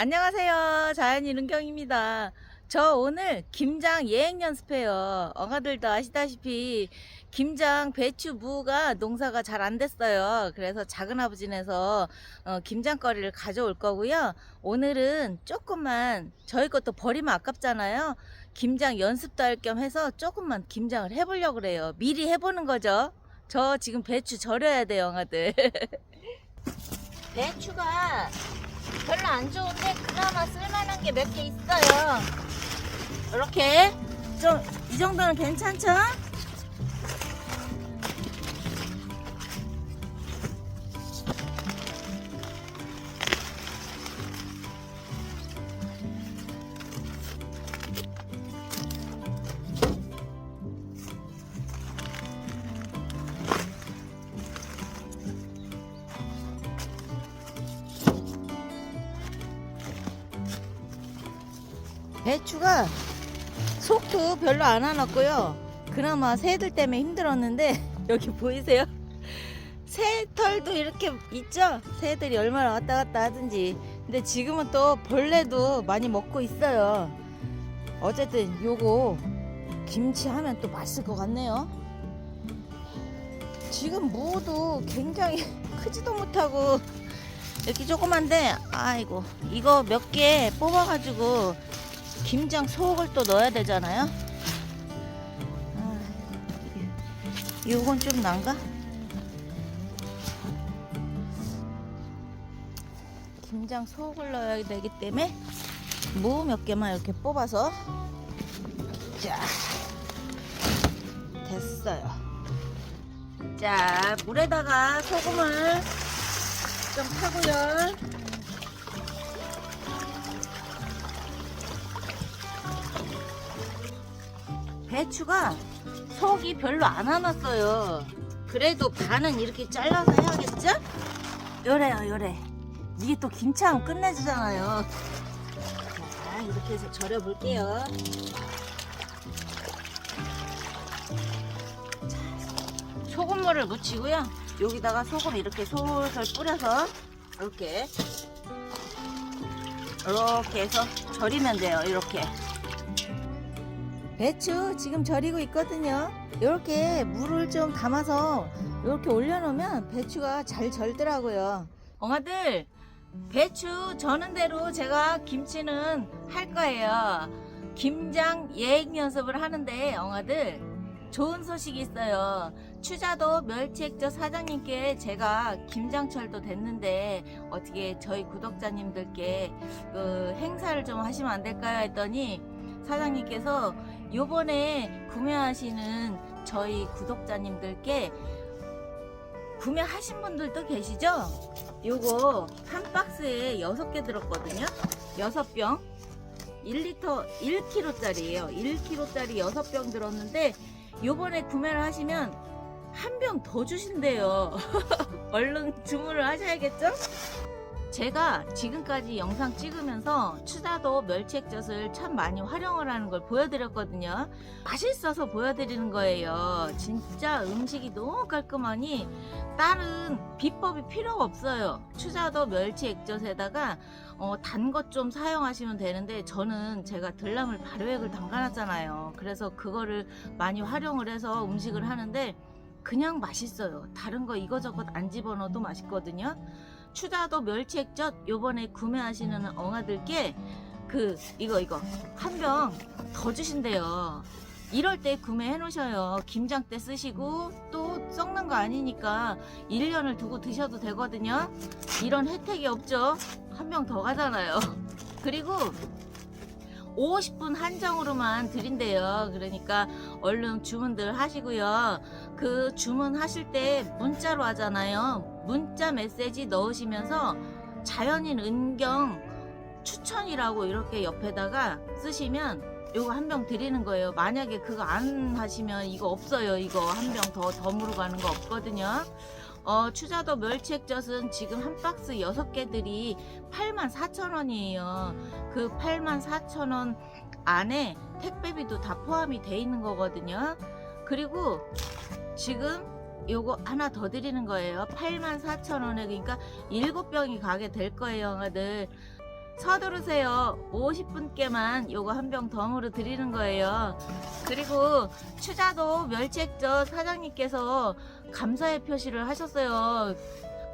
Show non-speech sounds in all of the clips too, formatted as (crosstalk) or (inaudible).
안녕하세요. 자연이 은경입니다. 저 오늘 김장 예행 연습해요. 엉아들도 아시다시피 김장, 배추, 무가 농사가 잘 안 됐어요. 그래서 작은 아버지네서 어, 김장거리를 가져올 거고요. 오늘은 조금만 저희 것도 버리면 아깝잖아요. 김장 연습도 할 겸 해서 조금만 김장을 해보려고 그래요. 미리 해보는 거죠. 저 지금 배추 절여야 돼요, 엉아들. (laughs) 배추가 별로 안 좋은데 그나마 쓸만한 게 몇 개 있어요. 이렇게 좀 이 정도는 괜찮죠? 배추가 속도 별로 안 와놨고요. 그나마 새들 때문에 힘들었는데 (laughs) 여기 보이세요? 새털도 이렇게 있죠? 새들이 얼마나 왔다 갔다 하든지. 근데 지금은 또 벌레도 많이 먹고 있어요. 어쨌든 요거 김치 하면 또 맛있을 것 같네요. 지금 무도 굉장히 (laughs) 크지도 못하고 이렇게 조그만데 아이고 이거 몇 개 뽑아가지고 김장 속을 또 넣어야 되잖아요. 아, 요건 좀 난가? 김장 속을 넣어야 되기 때문에 무 몇 개만 이렇게 뽑아서 자 됐어요. 자 물에다가 소금을 좀 타고요. 배추가 속이 별로 안 와놨어요. 그래도 반은 이렇게 잘라서 해야겠죠? 요래요, 요래. 이게 또 김치하면 끝내주잖아요. 자, 이렇게 해서 절여볼게요. 자, 소금물을 묻히고요. 여기다가 소금 이렇게 솔솔 뿌려서 이렇게 이렇게 해서 절이면 돼요. 이렇게. 배추 지금 절이고 있거든요. 이렇게 물을 좀 담아서 이렇게 올려놓으면 배추가 잘 절더라고요. 엉아들 배추 저는 대로 제가 김치는 할 거예요. 김장 예행 연습을 하는데 엉아들 좋은 소식이 있어요. 추자도 멸치액젓 사장님께 제가 김장철도 됐는데 어떻게 저희 구독자님들께 그 행사를 좀 하시면 안 될까요? 했더니 사장님께서 요번에 구매하시는 저희 구독자님들께 구매하신 분들도 계시죠? 요거 한 박스에 6개 들었거든요. 6병. 1리터 1kg짜리예요. 1kg짜리 6병 들었는데 요번에 구매를 하시면 한 병 더 주신대요. (laughs) 얼른 주문을 하셔야겠죠? 제가 지금까지 영상 찍으면서 추자도 멸치액젓을 참 많이 활용을 하는 걸 보여드렸거든요. 맛있어서 보여드리는 거예요. 진짜 음식이 너무 깔끔하니 다른 비법이 필요가 없어요. 추자도 멸치액젓에다가 어, 단 것 좀 사용하시면 되는데 저는 제가 들나물 발효액을 담가놨잖아요. 그래서 그거를 많이 활용을 해서 음식을 하는데 그냥 맛있어요. 다른 거 이거저것 안 집어넣어도 맛있거든요. 추자도 멸치액젓 요번에 구매하시는 엉아들께 그 이거 이거 한 병 더 주신대요. 이럴 때 구매해 놓으셔요. 김장 때 쓰시고 또 썩는 거 아니니까 1년을 두고 드셔도 되거든요. 이런 혜택이 없죠. 한 병 더 가잖아요. (laughs) 그리고 50분 한정으로만 드린대요. 그러니까 얼른 주문들 하시고요. 그 주문하실 때 문자로 하잖아요. 문자 메시지 넣으시면서 자연인 은경 추천이라고 이렇게 옆에다가 쓰시면 요거 한 병 드리는 거예요. 만약에 그거 안 하시면 이거 없어요. 이거 한 병 더 덤으로 가는 거 없거든요. 어, 추자도 멸치액젓은 지금 한 박스 6개들이 84,000원이에요. 그 84,000원 안에 택배비도 다 포함이 돼 있는 거거든요. 그리고 지금 요거 하나 더 드리는 거예요. 84,000원에 그러니까 7병이 가게 될 거예요, 형아들. 서두르세요. 50분께만 요거 한 병 덤으로 드리는 거예요. 그리고 추자도 멸치액젓 사장님께서 감사의 표시를 하셨어요.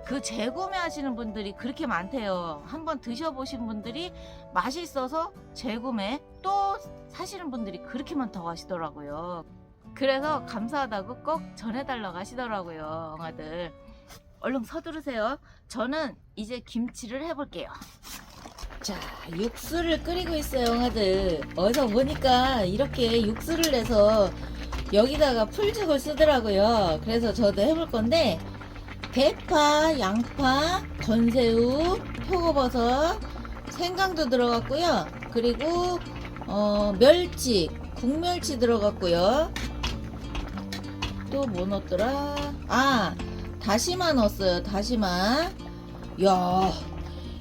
그 재구매 하시는 분들이 그렇게 많대요. 한번 드셔보신 분들이 맛있어서 재구매 또 사시는 분들이 그렇게 많다고 하시더라고요. 그래서 감사하다고 꼭 전해달라고 하시더라고요, 엉아들. 얼른 서두르세요. 저는 이제 김치를 해볼게요. 자, 육수를 끓이고 있어요, 엉아들. 어디서 보니까 이렇게 육수를 내서 여기다가 풀죽을 쓰더라고요. 그래서 저도 해볼 건데, 대파, 양파, 건새우, 표고버섯, 생강도 들어갔고요. 그리고 어, 멸치, 국멸치 들어갔고요. 또 뭐 넣었더라? 아, 다시마 넣었어요. 다시마. 야,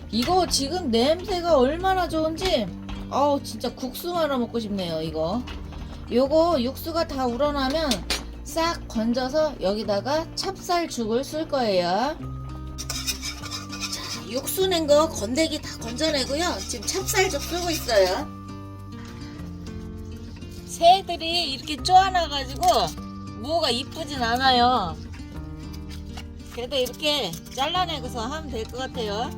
이거 지금 냄새가 얼마나 좋은지. 아우, 진짜 국수 말아 먹고 싶네요. 이거. 요거 육수가 다 우러나면 싹 건져서 여기다가 찹쌀죽을 쓸 거예요. 자, 육수 낸 거 건더기 다 건져내고요. 지금 찹쌀죽 쓰고 있어요. 새들이 이렇게 쪼아나가지고 무가 이쁘진 않아요. 그래도 이렇게 잘라내고서 하면 될 것 같아요.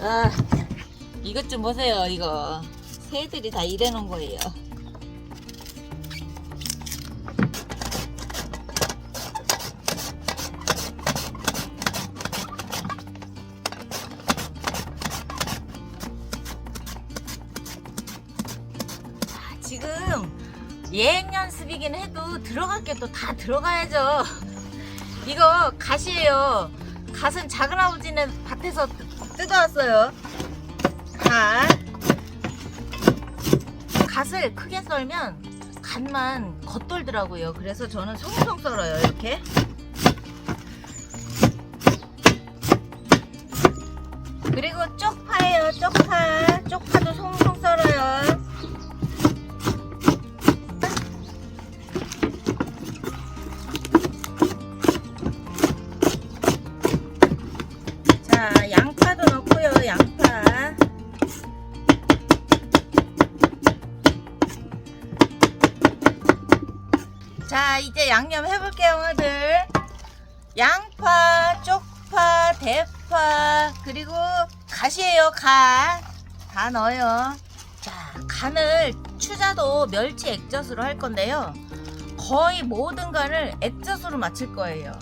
아, 이것 좀 보세요, 이거. 새들이 다 일해놓은 거예요. 들어갈 게 또 다 들어가야죠. 이거 갓이에요. 갓은 작은 아버지는 밭에서 뜯- 뜯어왔어요. 갓. 갓을 크게 썰면 갓만 겉돌더라고요. 그래서 저는 송송 썰어요. 이렇게. 그리고 쪽파예요. 쪽파. 쪽파도 송송 넣어요. 자, 간을 추자도 멸치 액젓으로 할 건데요. 거의 모든 간을 액젓으로 맞출 거예요.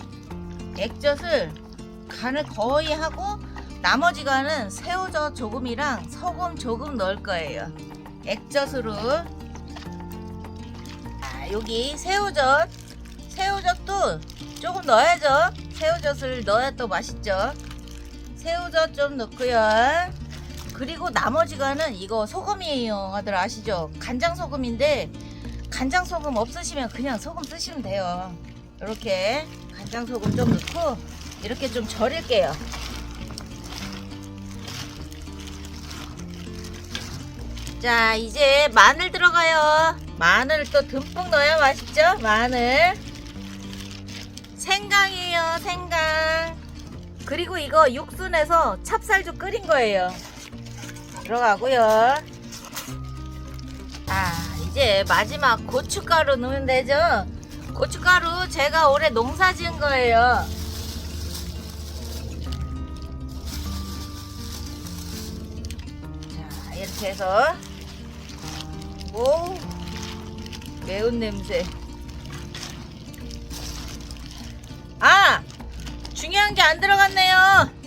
액젓을 간을 거의 하고 나머지 간은 새우젓 조금이랑 소금 조금 넣을 거예요. 액젓으로. 아, 여기 새우젓. 새우젓도 조금 넣어야죠. 새우젓을 넣어야 또 맛있죠. 새우젓 좀 넣고요. 그리고 나머지 간은 이거 소금이에요. 다들 아시죠? 간장 소금인데 간장 소금 없으시면 그냥 소금 쓰시면 돼요. 이렇게 간장 소금 좀 넣고 이렇게 좀 절일게요. 자, 이제 마늘 들어가요. 마늘 또 듬뿍 넣어야 맛있죠? 마늘. 생강이에요, 생강. 그리고 이거 육수 내서 찹쌀죽 끓인 거예요. 들어가고요. 아, 이제 마지막 고춧가루 넣으면 되죠? 고춧가루 제가 올해 농사 지은 거예요. 자, 이렇게 해서 오 매운 냄새. 아 중요한 게 안 들어갔네요.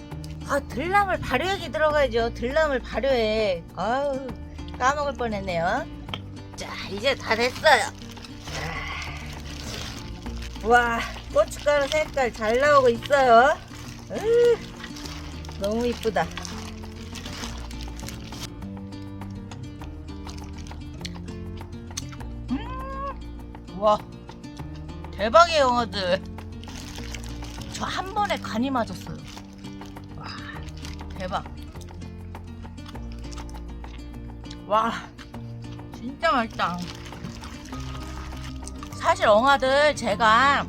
아 들나물 발효액이 들어가야죠. 들나물 발효액. 아우 까먹을 뻔했네요. 자 이제 다 됐어요. 아, 와 고춧가루 색깔 잘 나오고 있어요. 으, 너무 이쁘다. 음, 와 대박이에요 영어들. 저 한 번에 간이 맞았어요. 와 대박. 와 진짜 맛있다. 사실 엉아들 제가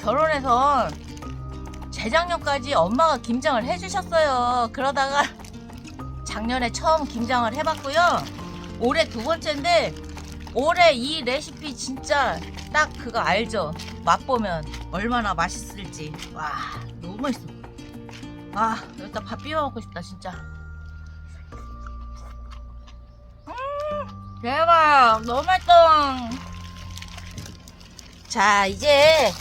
결혼해서 재작년까지 엄마가 김장을 해주셨어요. 그러다가 (laughs) 작년에 처음 김장을 해봤고요. 올해 두 번째인데 올해 이 레시피 진짜 딱 그거 알죠? 맛보면 얼마나 맛있을지. 와 너무 맛있어. 아 여기다 밥 비벼 먹고 싶다 진짜. 음 대박 너무 맛있다. 자 이제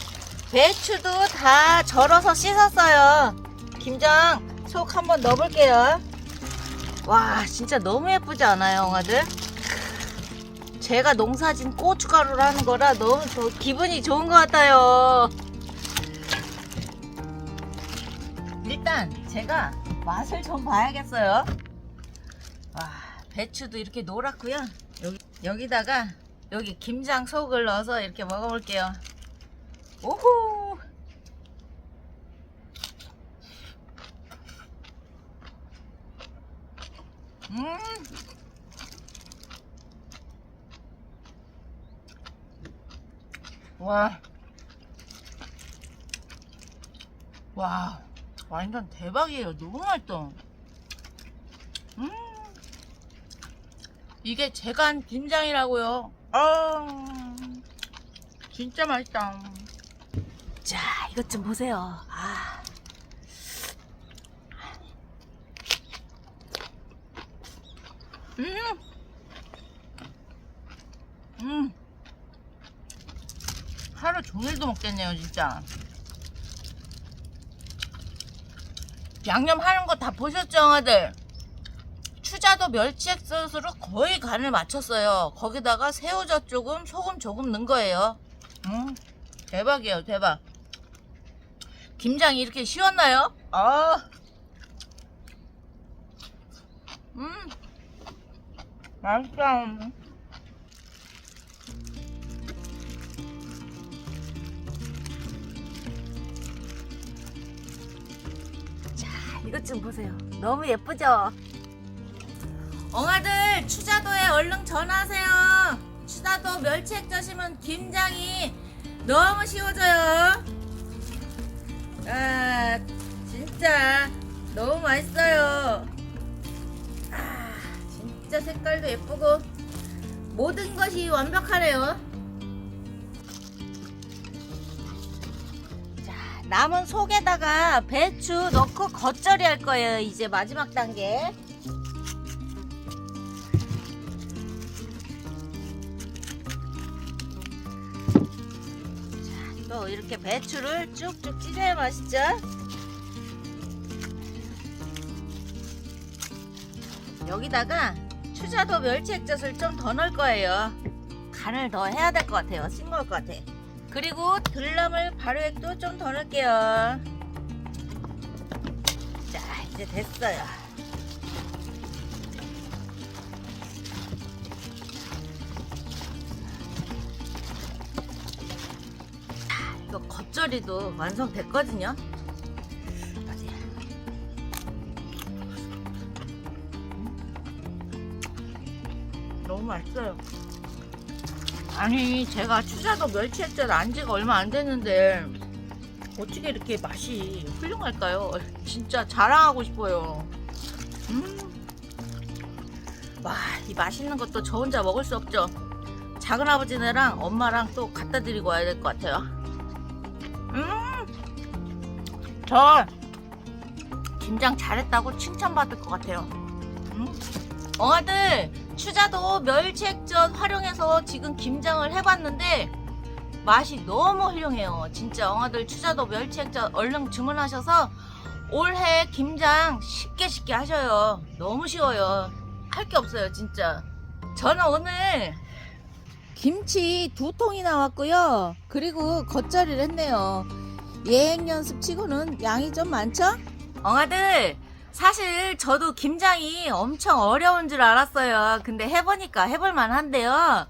배추도 다 절어서 씻었어요. 김장 속 한번 넣어볼게요. 와 진짜 너무 예쁘지 않아요 영아들? 제가 농사진 고춧가루를 하는 거라 너무 더 기분이 좋은 것 같아요. 일단 제가 맛을 좀 봐야겠어요. 와 배추도 이렇게 노랗고요. 여기 여기다가 여기 김장 속을 넣어서 이렇게 먹어볼게요. 오호. 음. 와. 와. 완전 대박이에요. 너무 맛있다. 음. 이게 제가 한 김장이라고요. 아. 진짜 맛있다. 자, 이것 좀 보세요. 아. 음. 음. 하루 종일도 먹겠네요, 진짜. 양념 하는 거 다 보셨죠, 형아들? 추자도 멸치액젓으로 거의 간을 맞췄어요. 거기다가 새우젓 조금, 소금 조금 넣은 거예요. 음, 대박이에요, 대박. 김장이 이렇게 쉬웠나요? 아, 음, 맛있다. 이것 좀 보세요. 너무 예쁘죠? 엉아들, 추자도에 얼른 전화하세요. 추자도 멸치액젓이면 김장이 너무 쉬워져요. 아, 진짜 너무 맛있어요. 아, 진짜 색깔도 예쁘고 모든 것이 완벽하네요. 남은 속에다가 배추 넣고 겉절이 할 거예요. 이제 마지막 단계. 자, 또 이렇게 배추를 쭉쭉 찢어야 맛있죠? 여기다가 추자도 멸치 액젓을 좀 더 넣을 거예요. 간을 더 해야 될 것 같아요. 싱거울 것 같아. 그리고 들나물 발효액도 좀 더 넣을게요. 자, 이제 됐어요. 자, 이거 겉절이도 완성됐거든요. 아니 제가 추자도 멸치액젓 안 지가 얼마 안 됐는데 어떻게 이렇게 맛이 훌륭할까요? (laughs) 진짜 자랑하고 싶어요. 음. 와, 이 맛있는 것도 저 혼자 먹을 수 없죠. 작은 아버지네랑 엄마랑 또 갖다 드리고 와야 될 것 같아요. 음. 저 김장 잘했다고 칭찬받을 것 같아요. 음. 엉아들 추자도 멸치액젓 활용해서 지금 김장을 해봤는데 맛이 너무 훌륭해요. 진짜 엉아들 추자도 멸치액젓 얼른 주문하셔서 올해 김장 쉽게 쉽게 하셔요. 너무 쉬워요. 할 게 없어요, 진짜. 저는 오늘 김치 두 통이 나왔고요. 그리고 겉절이를 했네요. 예행 연습 치고는 양이 좀 많죠? 엉아들 사실 저도 김장이 엄청 어려운 줄 알았어요. 근데 해보니까 해볼만 한데요.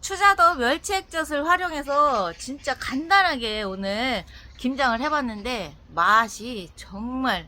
추자도 멸치액젓을 활용해서 진짜 간단하게 오늘 김장을 해봤는데 맛이 정말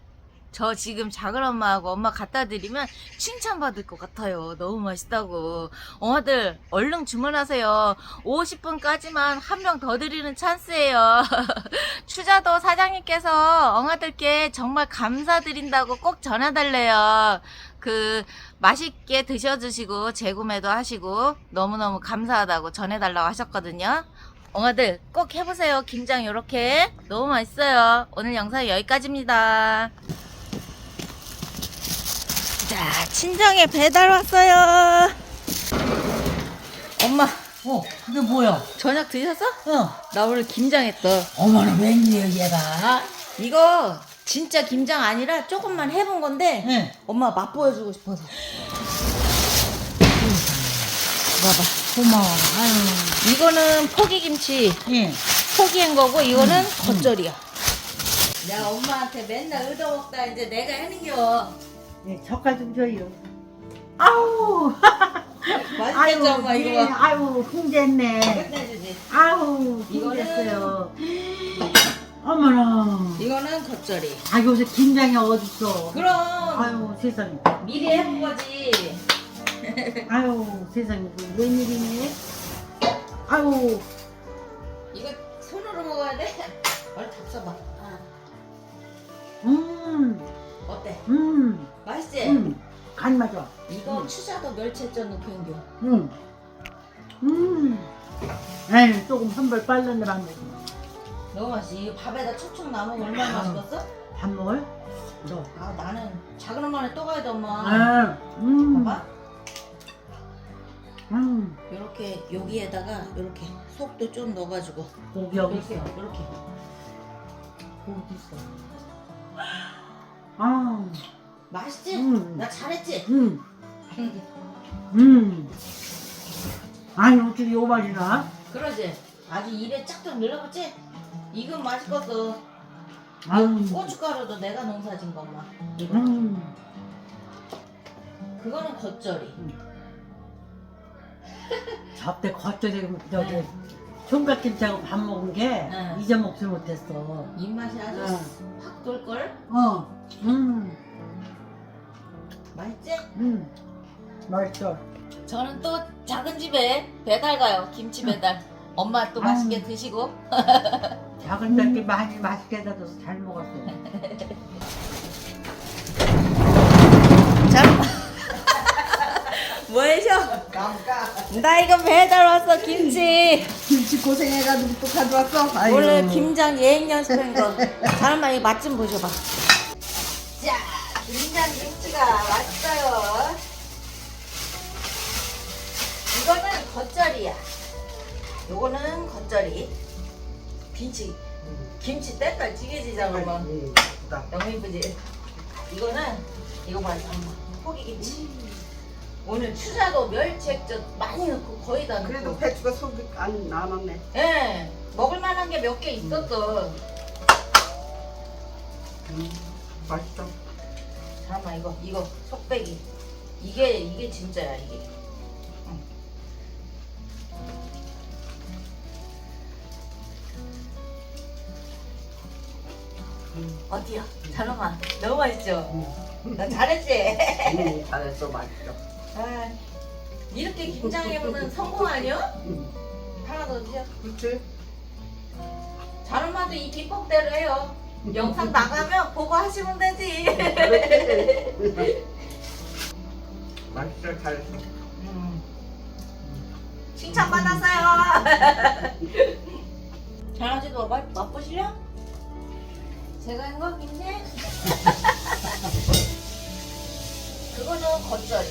저 지금 작은 엄마하고 엄마 갖다 드리면 칭찬받을 것 같아요. 너무 맛있다고. 엄마들 얼른 주문하세요. 50분까지만 한 명 더 드리는 찬스예요. (laughs) 추자도 사장님께서 엉아들께 정말 감사드린다고 꼭 전해달래요. 그 맛있게 드셔 드시고 재구매도 하시고 너무너무 감사하다고 전해달라고 하셨거든요. 엉아들 꼭 해보세요. 김장 요렇게 너무 맛있어요. 오늘 영상 여기까지입니다. 자, 친정에 배달 왔어요. 엄마, 어, 그게 뭐야? 저녁 드셨어? 어, 나 오늘 김장했어. 어머나 웬일이야 얘가? 이거 진짜 김장 아니라 조금만 해본 건데 응. 엄마 맛보여주고 싶어서. 봐봐. 고마워. 아유, 이거는 포기김치 예. 포기한 거고 이거는 겉절이야. 내가 엄마한테 맨날 얻어먹다 이제 내가 하는겨. 예, 젓갈 좀 줘요. 아우, 맛있겠죠 엄마 예, 이거 봐. 아유, 흥됐네. 끝내주지. 아우, 이거는- 흥됐어요. 어머나. 이거는 겉절이. 아, 요새 김장이 어딨어? 그럼 아유, 세상에. 미리 해본 거지. (laughs) 아유, 세상에. 그 웬일이니? 아유, 이거 손으로 먹어야 돼. 얼른 잡숴봐. 음, 어때? 음, 맛있지? 음. 간 맞아. 이거 추자도 멸치전 넣기인겨. 음, 음. 에이, 조금 한벌 빨랐네, 밥 먹으면. 너무 맛있어. 이거 밥에다 촉촉 나면 얼마나 맛있겠어? 밥 먹을? 너. 아 나는 작은 엄마네 또 가야 돼 엄마. 아, 음. 봐봐. 음. 요렇게 여기에다가 요렇게 속도 좀 넣어가지고 고기 여기 이렇게 있어. 이렇게. 고기 있어. (laughs) 아, 맛있지? 음. 나 잘했지? 음, 음. 아니, 어떻게 요 맛이 나? 그러지? 아주 입에 짝짝 늘어붙지? 이건 맛있겠어. 아유, 고춧가루도 내가 농사진 것만. 이거. 음. 그거는 겉절이. 저때 겉절이 저기 총각김치하고 밥 먹은 게 응. 잊어먹지 못했어. 입맛이 아주 응. 확 돌걸? 어, 음, 맛있지? 음. 맛있어. 저는 또 작은 집에 배달 가요. 김치 배달. 엄마 또 맛있게 아유. 드시고. (laughs) 작은 작게 많이 맛있게 해줘서 잘 먹었어. (laughs) 자. (laughs) 뭐 해셔? 나 이거 배달 왔어 김치. 김치 고생해가지고 또 가져왔어? 아유. 오늘 김장 예행 연습한 거. 사람아 이거 맛좀 보셔봐. 자, 김장 김치가 왔어요. 이거는 겉절이야. 요거는 겉절이. 김치. 김치 때깔 찌개지잖아, 뭐. 너무 이쁘지? 이거는 이거 봐, 엄마. 포기김치. 오늘 추자도 멸치액젓 많이 넣고 거의 다 넣고. 그래도 배추가 속이 안 남았네. 예, 먹을 만한 게 몇 개 있었어. 음, 맛있어. 잠깐만 이거 이거 속배기. 이게 이게 진짜야 이게. 응. 어디요? 잠깐만 너무 맛있죠? 나 잘했지? 음, 잘했어, 맛있어. 아, 이렇게 김장해보면 성공 아니야? 음, 하나 더 주세요. 그치? 자르마도 이 비법대로 해요. 영상 나가면 보고 하시면 되지. (laughs) 맛있어, 잘했어. 음. 칭찬 받았어요. (laughs) 강아지도 맛 맛보실려? 제가 한 거 김치? 그거는 겉절이.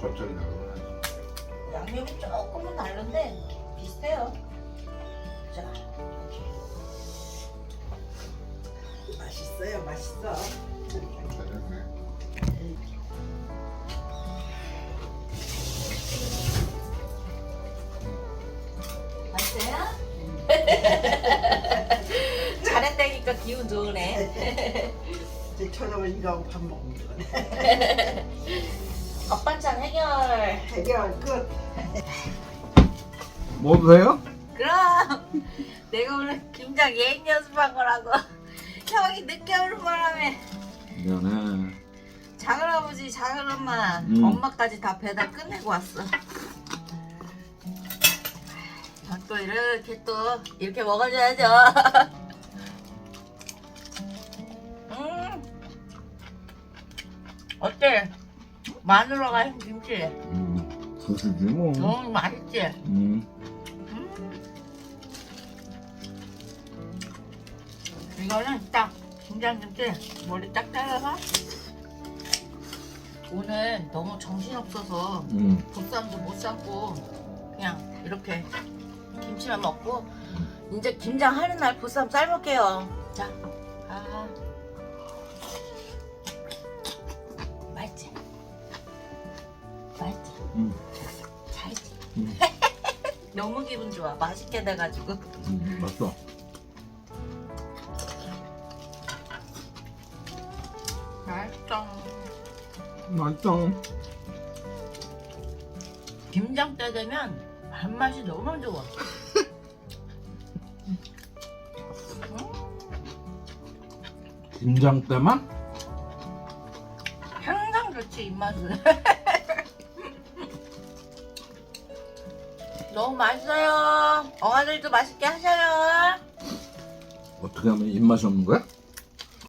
겉절이 나오구나. 양념이 조금은 다른데 해요. 자, 이렇게. 맛있어요, 맛있어. 잘했네. 맛있어요? (laughs) 잘했다니까 기분 좋으네. 이제 저녁을 이거하고 밥 먹으면 되네. 밥 반찬 해결. 해결 끝. 뭐 먹어도 돼요? 그럼 (laughs) 내가 오늘 김장 예인 연습한 거라고 (laughs) 형이 늦게 오는 바람에 미안해. 작은아버지 작은엄마 음. 엄마까지 다 배달 끝내고 왔어 아, 전또 이렇게 또 이렇게 먹어줘야죠 (laughs) 음 어때 마늘어가 김치 음, 소시지 뭐. 너무 맛있지 음. 이거는 딱 김장김치 머리 딱 잘라서 오늘 너무 정신없어서 음. 보쌈도 못 삶고 그냥 이렇게 김치만 먹고 이제 김장 하는 날 보쌈 삶을게요 자 아. 맛있지? 맛있지? 음. 잘지? 음. (laughs) 너무 기분 좋아 맛있게 돼가지고 음, 맛있어. 맛있어 맛있어. 김장 때 되면 밥맛이 너무 좋아 (laughs) 김장 때만? 항상 좋지 입맛은 (laughs) 너무 맛있어요 엉아들도 맛있게 하셔요 어떻게 하면 입맛이 없는 거야?